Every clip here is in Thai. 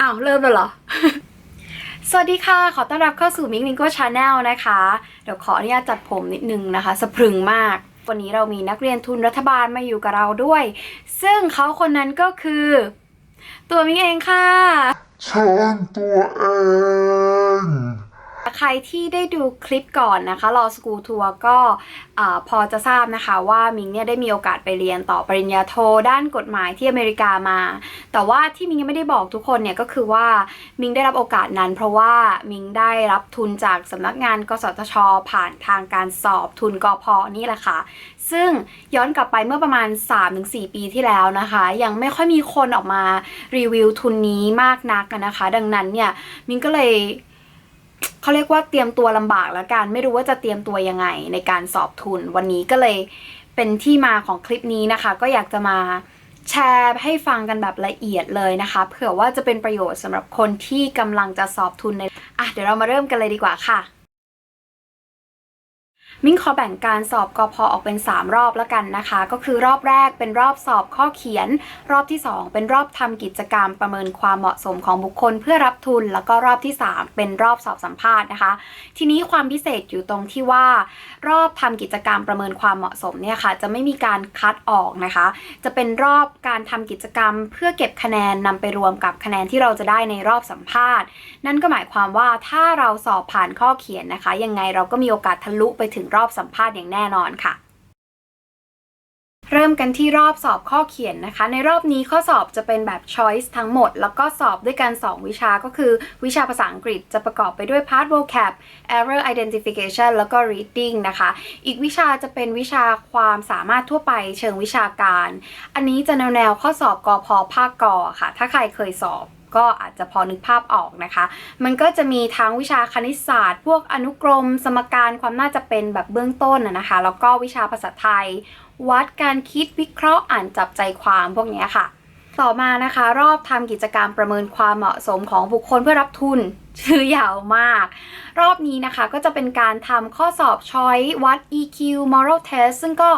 อ้าว เริ่มแล้วเหรอ สวัสดีค่ะ ขอต้อนรับเข้าสู่มิงมิงโก้ชาแนลนะคะ เดี๋ยวขออนุญาตจัดผมนิดนึงนะคะ สะพรึงมาก วันนี้เรามีนักเรียนทุนรัฐบาลมาอยู่กับเราด้วย ซึ่งเขาคนนั้นก็คือ ตัวมิกเองค่ะ ฉันตัวเอง ใครที่ได้ดูคลิปก่อนนะคะรอสกูทัวร์ก็พอจะทราบนะคะว่ามิงเนี่ยได้มีโอกาสไปเรียนต่อปริญญาโทด้านกฎหมายที่อเมริกามา แต่ว่าที่มิงยังไม่ได้บอกทุกคนเนี่ยก็คือว่ามิงได้รับโอกาสนั้น เพราะว่ามิงได้รับทุนจากสำนักงานกสทช ผ่านทางการสอบทุนกอพอนี่แหละค่ะ ซึ่งย้อนกลับไปเมื่อประมาณ 3-4 ปีที่แล้วนะคะ ยังไม่ค่อยมีคนออกมารีวิวทุนนี้มากนักนะคะ ดังนั้นเนี่ยมิงก็เลย เขาเรียกว่าเตรียมตัวลำบากแล้วกัน ไม่รู้ว่าจะเตรียมตัวยังไงในการสอบทุน วันนี้ก็เลยเป็นที่มาของคลิปนี้นะคะ ก็อยากจะมาแชร์ให้ฟังกันแบบละเอียดเลยนะคะ เผื่อว่าจะเป็นประโยชน์สำหรับคนที่กำลังจะสอบทุนในอะเดี๋ยวเรามาเริ่มกันเลยดีกว่าค่ะ มิ้งขอแบ่งการสอบกอพอออกเป็น 3 รอบแล้วกันนะคะ ก็คือรอบแรกเป็นรอบสอบข้อเขียน รอบที่ 2 เป็นรอบทำกิจกรรมประเมินความเหมาะสมของบุคคลเพื่อรับทุน แล้วก็รอบที่ 3 เป็นรอบสอบสัมภาษณ์นะคะ ทีนี้ความพิเศษอยู่ตรงที่ว่า รอบทำกิจกรรมประเมินความเหมาะสมเนี่ยค่ะ จะไม่มีการคัดออกนะคะ จะเป็นรอบการทำกิจกรรม เพื่อเก็บคะแนนนำไปรวมกับคะแนนที่เราจะได้ในรอบสัมภาษณ์ นั่นก็หมายความว่าถ้าเราสอบผ่านข้อเขียนนะคะ ยังไงเราก็มีโอกาสทะลุไปถึงรอบสัมภาษณ์อย่างแน่นอนค่ะ เริ่มกันที่รอบสอบข้อเขียนนะคะ ในรอบนี้ข้อสอบจะเป็นแบบ choice ทั้งหมด แล้วก็สอบด้วยกัน 2 วิชาก็คือ วิชาภาษาอังกฤษจะประกอบไปด้วย part vocab error identification แล้วก็ reading นะคะ อีกวิชาจะเป็นวิชาความสามารถทั่วไปเชิงวิชาการ อันนี้จะแนวแนวข้อสอบกอพอภาคกอค่ะ ถ้าใครเคยสอบ ก็อาจจะพอนึกภาพออกนะคะ มันก็จะมีทั้งวิชาคณิตศาสตร์ พวกอนุกรม สมการความน่าจะเป็นแบบเบื้องต้นนะคะ แล้วก็วิชาภาษาไทย วัดการคิดวิเคราะห์อ่านจับใจความพวกนี้ค่ะ ต่อมานะคะ รอบทำกิจกรรมประเมินความเหมาะสมของบุคคลเพื่อรับทุนชื่อยาวมาก รอบนี้นะคะก็จะเป็นการทำข้อสอบช้อยวัด EQ moral test ซึ่งก็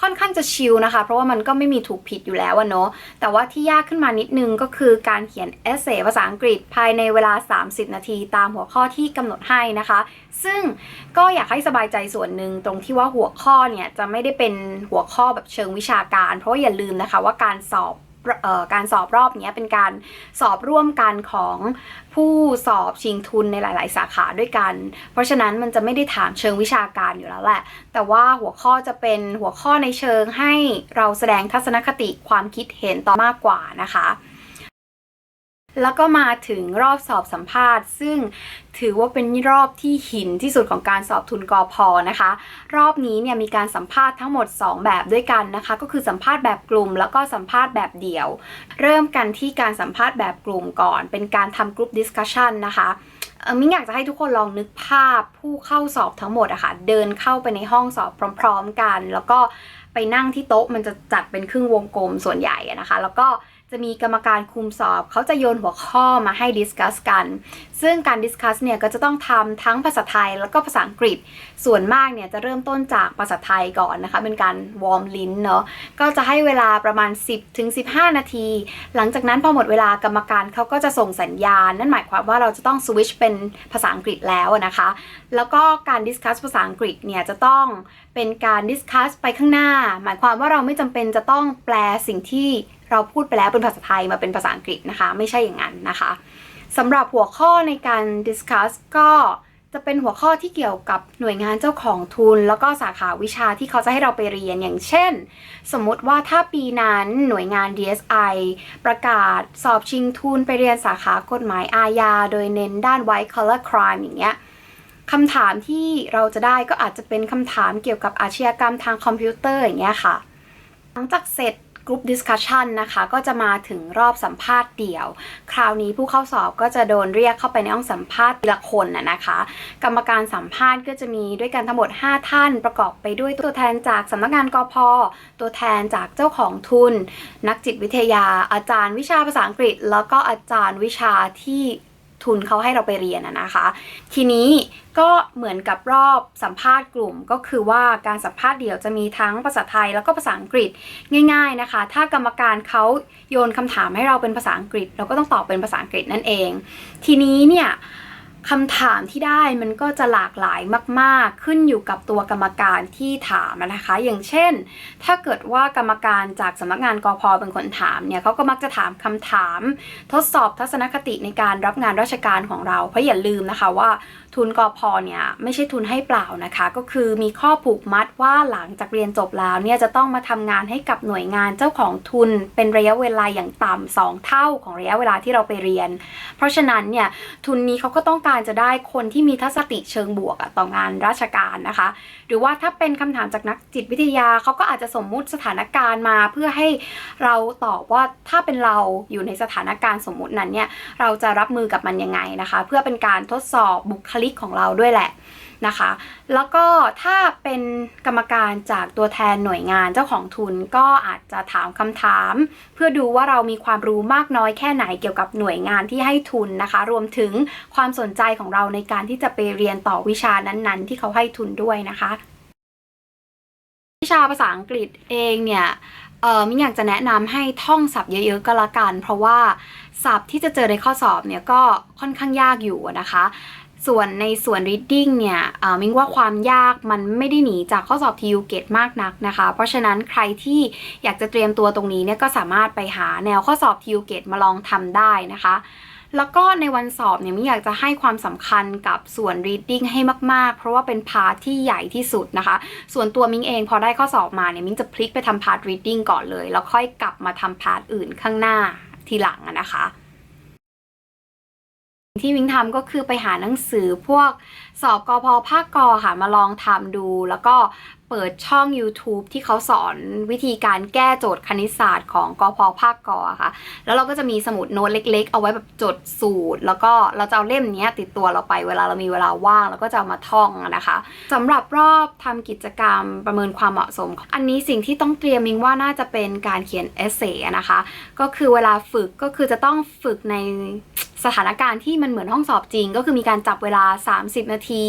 ค่อนข้างจะชิลนะคะ เพราะว่ามันก็ไม่มีถูกผิดอยู่แล้วเนาะแต่ว่าที่ยากขึ้นมานิดนึงก็คือการเขียนเอเซภาษาอังกฤษภายในเวลา 30 นาที ตามหัวข้อที่กำหนดให้นะคะ ซึ่งก็อยากให้สบายใจส่วนหนึ่งตรงที่ว่าหัวข้อเนี่ยจะไม่ได้เป็นหัวข้อแบบเชิงวิชาการ เพราะาอย่าลืมนะคะว่าการสอบ การสอบรอบนี้เป็นการสอบร่วมกันของผู้สอบชิงทุนในหลาย ๆ สาขาด้วยกัน เพราะฉะนั้นมันจะไม่ได้ถามเชิงวิชาการอยู่แล้วแหละ แต่ว่าหัวข้อจะเป็นหัวข้อในเชิงให้เราแสดงทัศนคติความคิดเห็นต่อมากกว่านะคะ แล้วก็มาถึงรอบสอบสัมภาษณ์ ซึ่งถือว่าเป็นรอบที่หินที่สุดของการสอบทุนกอพอนะคะ รอบนี้เนี่ยมีการสัมภาษณ์ทั้งหมด 2 แบบด้วยกันนะคะ ก็คือสัมภาษณ์แบบกลุ่ม แล้วก็สัมภาษณ์แบบเดี่ยว เริ่มกันที่การสัมภาษณ์แบบกลุ่มก่อน เป็นการทำกลุ่มดิสคัชชันนะคะมิ้งอยากจะให้ทุกคนลองนึกภาพผู้เข้าสอบทั้งหมดอะคะ่ะเดินเข้าไปในห้องสอบพร้อม ๆ กัน แล้วก็ไปนั่งที่โต๊ะมันจะจัดเป็นครึ่งวงกลมส่วนใหญ่นะคะ แล้วก็ จะมีกรรมการคุมสอบ เขาจะโยนหัวข้อมาให้ดิสคัสกัน ซึ่งการดิสคัสเนี่ยก็จะต้องทำทั้งภาษาไทยแล้วก็ภาษาอังกฤษ ส่วนมากเนี่ยจะเริ่มต้นจากภาษาไทยก่อนนะคะ เป็นการวอร์มลิ้นเนาะ ก็จะให้เวลาประมาณ 10ถึง15 นาที หลังจากนั้นพอหมดเวลากรรมการเขาก็จะส่งสัญญาณ นั่นหมายความว่าเราจะต้องสวิชเป็นภาษาอังกฤษแล้วนะคะ แล้วก็การดิสคัสภาษาอังกฤษเนี่ยจะต้องเป็นการดิสคัสไปข้างหน้า หมายความว่าเราไม่จำเป็นจะต้องแปลสิ่งที่ เราพูดไปแล้วเป็นภาษาไทยมาเป็นภาษาอังกฤษนะคะ ไม่ใช่อย่างนั้นนะคะสำหรับหัวข้อในการดิสคัสก็จะเป็นหัวข้อที่เกี่ยวกับหน่วยงานเจ้าของทุน แล้วก็สาขาวิชาที่เขาจะให้เราไปเรียนอย่างเช่น สมมติว่าถ้าปีนั้นหน่วยงาน DSI ประกาศสอบชิงทุนไปเรียนสาขากฎหมายอาญาโดยเน้นด้าน white collar crime อย่างเงี้ยคำถามที่เราจะได้ก็อาจจะเป็นคำถามเกี่ยวกับอาชญากรรมทางคอมพิวเตอร์อย่างเงี้ยค่ะ หลังจากเสร็จ กรุ๊ปดิสคัชชันนะคะ ก็จะมาถึงรอบสัมภาษณ์เดี่ยว คราวนี้ผู้เข้าสอบก็จะโดนเรียกเข้าไปในห้องสัมภาษณ์ทีละคนนะนะคะ กรรมการสัมภาษณ์ก็จะมีด้วยกันทั้งหมด 5 ท่านประกอบไปด้วยตัวแทนจากสำนักงานกพตัวแทนจากเจ้าของทุน นักจิตวิทยา อาจารย์วิชาภาษาอังกฤษ แล้วก็อาจารย์วิชาที่ ทุนเขาให้เราไปเรียนอะนะคะ ทีนี้ก็เหมือนกับรอบสัมภาษณ์กลุ่ม ก็คือว่าการสัมภาษณ์เดี่ยวจะมีทั้งภาษาไทยแล้วก็ภาษาอังกฤษง่าย ๆนะคะ ถ้ากรรมการเขาโยนคำถามให้เราเป็นภาษาอังกฤษ เราก็ต้องตอบเป็นภาษาอังกฤษนั่นเอง ทีนี้เนี่ย คำถามที่ได้มันก็จะหลากหลายมากๆ ขึ้นอยู่กับตัวกรรมการที่ถามนะคะ อย่างเช่น ถ้าเกิดว่ากรรมการจากสำนักงานกอพเป็นคนถามเนี่ยเขาก็มักจะถามคำถาม ทดสอบทัศนคติในการรับงานราชการของเรา เพราะอย่าลืมนะคะว่า ทุนกอพเนี่ยไม่ใช่ทุนให้เปล่านะคะ ก็คือมีข้อผูกมัดว่าหลังจากเรียนจบแล้วเนี่ยจะต้องมาทำงานให้กับหน่วยงานเจ้าของทุนเป็นระยะเวลาอย่างต่ำสองเท่าของระยะเวลาที่เราไปเรียน เพราะฉะนั้นเนี่ยทุนนี้เขาก็ต้องการจะได้คนที่มีทัศนคติเชิงบวกต่องานราชการนะคะหรือว่าถ้าเป็นคำถามจากนักจิตวิทยาเขาก็อาจจะสมมุติสถานการณ์มา เพื่อให้เราตอบว่าถ้าเป็นเราอยู่ในสถานการณ์สมมุตินั้นเนี่ยเราจะรับมือกับมันยังไงนะคะ เพื่อเป็นการทดสอบบุคลิกของเราด้วยแหละ นะคะ แล้วก็ถ้าเป็นกรรมการจากตัวแทนหน่วยงานเจ้าของทุนก็อาจจะถามคำถาม เพื่อดูว่าเรามีความรู้มากน้อยแค่ไหนเกี่ยวกับหน่วยงานที่ให้ทุนนะคะ รวมถึงความสนใจของเราในการที่จะไปเรียนต่อวิชานั้นๆ ที่เขาให้ทุนด้วยนะคะ วิชาภาษาอังกฤษเองเนี่ย เออมิ้นอยากจะแนะนำให้ท่องศัพท์เยอะๆก็แล้วกัน เพราะว่าศัพท์ที่จะเจอในข้อสอบเนี่ยก็ค่อนข้างยากอยู่นะคะ ส่วนในส่วน reading เนี่ยเอ่อมิ้งว่าความยากมันไม่ได้หนีจากข้อสอบ TU g เกมากนักนะคะ เพราะฉะนั้นใครที่อยากจะเตรียมตัวตรงนี้เนี่ยก็สามารถไปหาแนวข้อสอบ TU g เกมาลองทำได้นะคะ แล้วก็ในวันสอบเนี่ยมิอยากจะให้ความสำคัญกับส่วน reading ให้มาก ๆ เพราะว่าเป็นพาร์ทที่ใหญ่ที่สุดนะคะ ส่วนตัวมิงเองพอได้ข้อสอบมาเนี่ยมิงจะพลิกไปทำพาร์ท reading ก่อนเลย แล้วค่อยกลับมาทำพาร์ทอื่นข้างหน้าทีหลังนะคะ ที่มิงทำก็คือไปหาหนังสือพวกสอบกอพภาคกอค่ะมาลองทำดู แล้วก็เปิดช่อง YouTube ที่เขาสอนวิธีการแก้โจทย์คณิตศาสตร์ของกอพภาคกอค่ะ แล้วเราก็จะมีสมุดโน้ตเล็ก ๆ เอาไว้แบบจดสูตร แล้วก็เราจะเอาเล่มนี้ติดตัวเราไปเวลาเรามีเวลาว่างแล้วก็จะามาท่องนะคะสำหรับรอบทำกิจกรรมประเมินความเหมาะสม อันนี้สิ่งที่ต้องเตรียมมิงว่าน่าจะเป็นการเขียนเอเซ่นะคะ ก็คือเวลาฝึกก็คือจะต้องฝึกในสถานการณ์ที่มันเหมือนห้องสอบจริง ก็คือมีการจับเวลา 30 นาที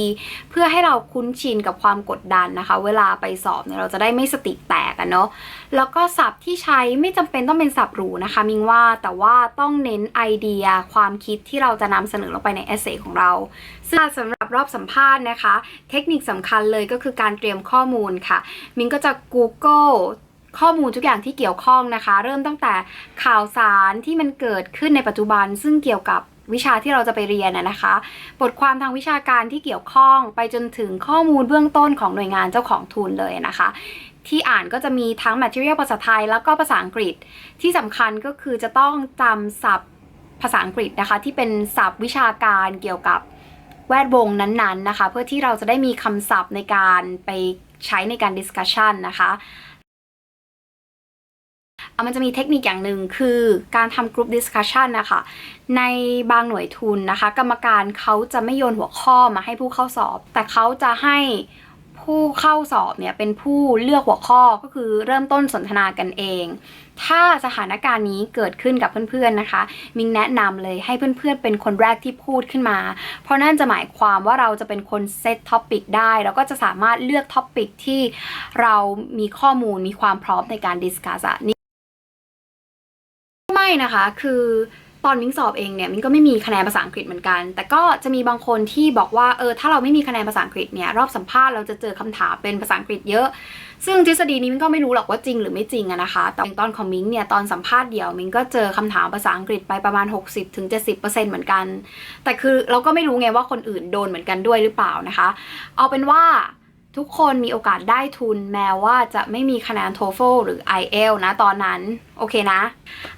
เพื่อให้เราคุ้นชินกับความกดดันนะคะ เวลาไปสอบเนี่ยเราจะได้ไม่สติแตกอะเนาะแล้วก็ศัพท์ที่ใช้ไม่จำเป็นต้องเป็นศัพท์หรูนะคะ มิงว่าแต่ว่าต้องเน้นไอเดียความคิดที่เราจะนำเสนอลงไปในเอเซของเราซึ่งสำหรับรอบสัมภาษณ์นะคะ เทคนิคสำคัญเลยก็คือการเตรียมข้อมูลค่ะ มิงก็จะ Google ข้อมูลทุกอย่างที่เกี่ยวข้องนะคะ เริ่มตั้งแต่ข่าวสารที่มันเกิดขึ้นในปัจจุบัน ซึ่งเกี่ยวกับวิชาที่เราจะไปเรียนนะนะคะ บทความทางวิชาการที่เกี่ยวข้องไปจนถึงข้อมูลเบื้องต้นของหน่วยงานเจ้าของทุนเลยนะคะ ที่อ่านก็จะมีทั้ง material ภาษาไทยแล้วก็ภาษาอังกฤษ ที่สำคัญก็คือจะต้องจำศัพท์ภาษาอังกฤษนะคะ ที่เป็นศัพท์วิชาการเกี่ยวกับแวดวงนั้นๆนะคะ เพื่อที่เราจะได้มีคำศัพท์ในการไปใช้ในการ discussion นะคะ มันจะมีเทคนิคอย่างหนึ่งคือการทำกลุ่มดิสคัชชันนะคะในบางหน่วยทุนนะคะ กรรมการเขาจะไม่โยนหัวข้อมาให้ผู้เข้าสอบ แต่เขาจะให้ผู้เข้าสอบเนี่ยเป็นผู้เลือกหัวข้อก็คือเริ่มต้นสนทนากันเอง ถ้าสถานการณ์นี้เกิดขึ้นกับเพื่อนๆนะคะ มิงแนะนำเลยให้เพื่อนๆเป็นคนแรกที่พูดขึ้นมา เพราะนั่นจะหมายความว่าเราจะเป็นคนเซตท็อปิกได้แล้วก็จะสามารถเลือกท็อปิกที่เรามีข้อมูลมีความพร้อมในการดิสคัสอะ ไม่นะคะ คือตอนมิ้งสอบเองเนี่ยมิ้งก็ไม่มีคะแนนภาษาอังกฤษเหมือนกัน แต่ก็จะมีบางคนที่บอกว่าเออถ้าเราไม่มีคะแนนภาษาอังกฤษเนี่ยรอบสัมภาษณ์เราจะเจอคำถามเป็นภาษาอังกฤษเยอะ ซึ่งทฤษฎีนี้มิ้งก็ไม่รู้หรอกว่าจริงหรือไม่จริงอะนะคะ แต่ตอนของมิ้งเนี่ยตอนสัมภาษณ์เดี่ยวมิ้งก็เจอคำถามภาษาอังกฤษไปประมาณ 60-70%เหมือนกัน แต่คือเราก็ไม่รู้ไงว่าคนอื่นโดนเหมือนกันด้วยหรือเปล่านะคะ เอาเป็นว่า ทุกคนมีโอกาสได้ทุนแม้ว่าจะไม่มีคะแนน TOEFL หรือ IEL นะตอนนั้น โอเคนะ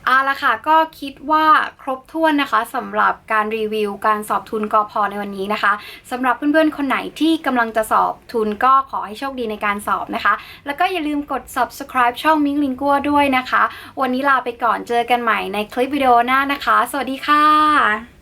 เอาละค่ะ ก็คิดว่าครบถ้วนนะคะสำหรับการรีวิวการสอบทุนกอพอในวันนี้นะคะสำหรับเพื่อนๆ คนไหนที่กำลังจะสอบทุนก็ขอให้โชคดีในการสอบนะคะ แล้วก็อย่าลืมกด subscribe ช่องมิงลิงกัวด้วยนะคะ วันนี้ลาไปก่อนเจอกันใหม่ในคลิปวิดีโอหน้านะคะ สวัสดีค่ะ